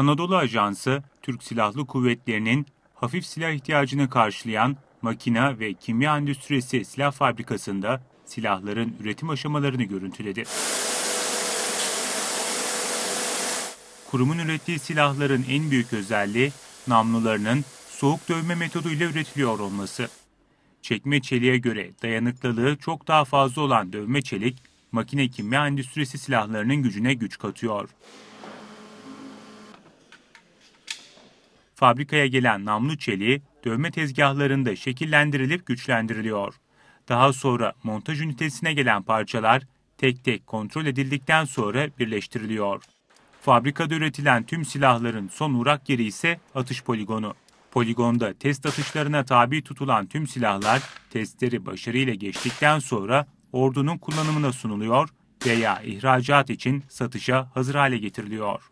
Anadolu Ajansı, Türk Silahlı Kuvvetleri'nin hafif silah ihtiyacını karşılayan makina ve kimya endüstrisi silah fabrikasında silahların üretim aşamalarını görüntüledi. Kurumun ürettiği silahların en büyük özelliği namlularının soğuk dövme metoduyla üretiliyor olması. Çekme çeliğe göre dayanıklılığı çok daha fazla olan dövme çelik, makine kimya endüstrisi silahlarının gücüne güç katıyor. Fabrikaya gelen namlu çeliği dövme tezgahlarında şekillendirilip güçlendiriliyor. Daha sonra montaj ünitesine gelen parçalar tek tek kontrol edildikten sonra birleştiriliyor. Fabrikada üretilen tüm silahların son uğrak yeri ise atış poligonu. Poligonda test atışlarına tabi tutulan tüm silahlar testleri başarıyla geçtikten sonra ordunun kullanımına sunuluyor veya ihracat için satışa hazır hale getiriliyor.